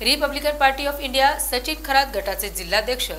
Republican Party of India Sachin Kharat गटाचे जिल्हाध्यक्ष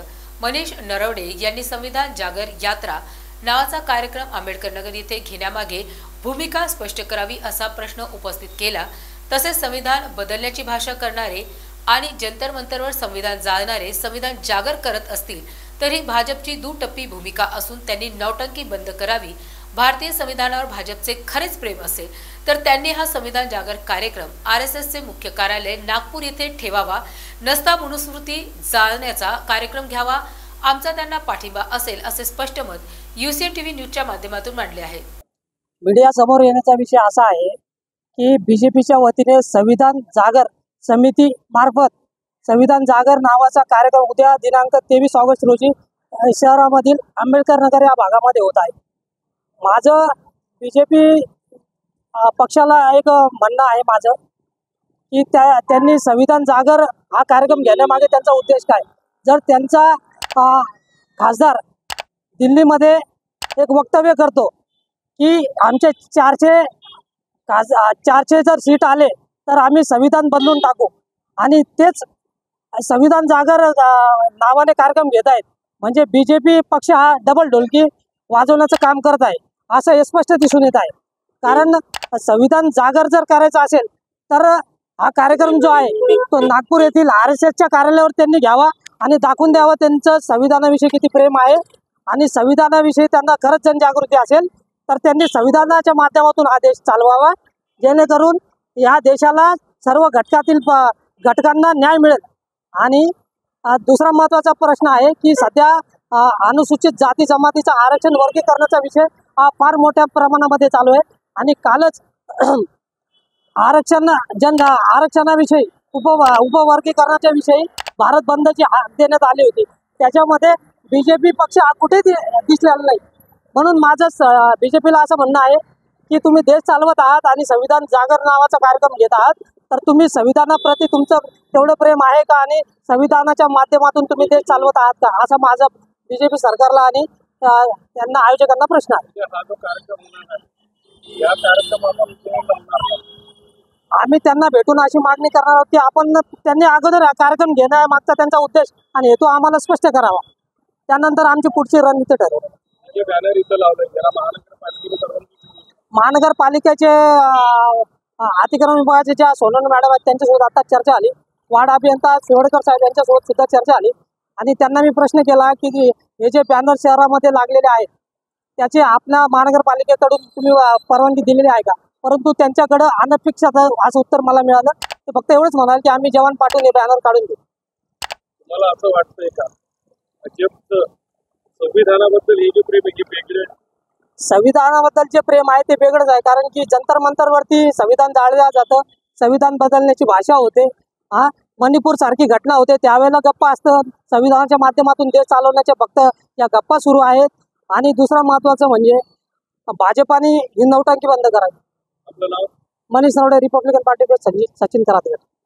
मनीष नरवडे यांनी संविधान जागर यात्रा नावाचा कार्यक्रम आंबेडकर नगर येथे घेण्यामागे भूमिका स्पष्ट करावी असा प्रश्न उपस्थित केला. तसेच संविधान बदलण्याची भाषा करणारे आणि जंतर मंतरवर संविधान जाळणारे संविधान जागर करत असतील तर ही भाजपची दुटप्पी भूमिका असून त्यांनी नौटंकी बंद करावी भारतीय संविधानावर भाजपचे खरेच प्रेम असेल तर त्यांनी हा संविधान जागर कार्यक्रम आर एस एसचे मुख्य कार्यालय नागपूर येथे ठेवावा नसता मनुस्मृती जाळण्याचा कार्यक्रम घ्यावा आमचा त्यांना पाठिंबा असेल असे स्पष्ट मत युसीएन टीव्ही न्यूजच्या माध्यमातून मांडले आहे. मीडिया समोर येण्याचा विषय असा आहे की बीजेपीच्या वतीने संविधान जागर समिती मार्फत संविधान जागर नावाचा कार्यक्रम उद्या दिनांक तेवीस ऑगस्ट रोजी शहरामधील आंबेडकर नगर या भागामध्ये होत आहे. माझं बीजेपी पक्षाला एक म्हणणं आहे माझं की त्या त्यांनी संविधान जागर हा कार्यक्रम घेण्यामागे त्यांचा उद्देश काय? जर त्यांचा खासदार दिल्लीमध्ये एक वक्तव्य करतो की आमचे चारशे खास चारशे जर सीट आले तर आम्ही संविधान बदलून टाकू. आणि तेच संविधान जागर नावाने कार्यक्रम घेत आहेत. म्हणजे बी जे पी पक्ष हा डबल ढोलकी वाजवण्याचं काम करत आहे. असं स्पष्ट दिसून येत आहे. कारण संविधान जागर जर करायचं असेल तर हा कार्यक्रम जो आहे तो नागपूर येथील आर एस एसच्या कार्यालयावर त्यांनी घ्यावा आणि दाखवून द्यावा त्यांचं संविधानाविषयी किती प्रेम आहे. आणि संविधानाविषयी त्यांना खरंच जनजागृती असेल तर त्यांनी संविधानाच्या माध्यमातून हा देश चालवावा. जेणेकरून या देशाला सर्व घटकातील घटकांना न्याय मिळेल. आणि दुसरा महत्त्वाचा प्रश्न आहे की सध्या अनुसूचित जाती जमातीचा आरक्षण वर्गीकरणाचा विषय हा फार मोठ्या प्रमाणामध्ये चालू आहे. आणि कालच आरक्षण जन आरक्षणाविषयी उप उपवर्गीकरणाच्या विषयी भारत बंदची हाक देण्यात आली होती. त्याच्यामध्ये बी जे पी पक्ष हा कुठे दिसलेला नाही. म्हणून माझं बी जे पीला असं म्हणणं आहे की तुम्ही देश चालवत आहात आणि संविधान जागर नावाचा कार्यक्रम घेत आहात तर तुम्ही संविधानाप्रती तुमचं तेवढं प्रेम आहे का? आणि संविधानाच्या माध्यमातून तुम्ही देश चालवत आहात का? असा माझा बीजेपी सरकारला आणि त्यांना आयोजकांना प्रश्न आहे. हा जो कार्यक्रम होणार आहे या कार्यक्रमाला कोण लावणार आहे? आम्ही त्यांना भेटून अशी मागणी करणार आहोत की आपण त्यांनी अगोदर हा कार्यक्रम घेण्यामागचा त्यांचा उद्देश आणि हेतू आम्हाला स्पष्ट करावा. त्यानंतर आमची पुढची रणनीती ठरेल जे बॅनर इथं लावलंय त्याला महानगरपालिकेने परवानगी दिली. महानगरपालिकेचे अं, अतिक्रमण विभागाचे ज्या सोनन मॅडम आहेत त्यांच्यासोबत आता चर्चा आली. वार्ड अभियंता शिवडकर साहेब यांच्यासोबत सुद्धा चर्चा आली. आणि त्यांना मी प्रश्न केला की हे जे बॅनर शहरामध्ये लागलेले आहेत त्याचे आपल्या महानगरपालिकेकडून तुम्ही परवानगी दिलेली आहे का? परंतु त्यांच्याकडं अनपेक्षित असं उत्तर मला मिळालं. ते फक्त एवढंच म्हणाल की आम्ही जवान पाठवून हे बॅनर काढून देऊ. तुम्हाला असं वाटतंय का? संविधानाबद्दल हे जे प्रेम आहे वेगळे संविधानाबद्दल जे प्रेम आहे ते वेगळंच आहे. कारण की जंतर मंतरवरती संविधान जाळलं जातं. संविधान बदलण्याची भाषा होते. हा? मणिपूर सारखी घटना होते. त्यावेळेला गप्पा असतं संविधानाच्या माध्यमातून देश चालवण्याचे फक्त या गप्पा सुरू आहेत. आणि दुसरं महत्त्वाचं म्हणजे भाजपाने ही नौटंकी बंद करावी. Manish Navade Republican Party Sachin Sachin Karate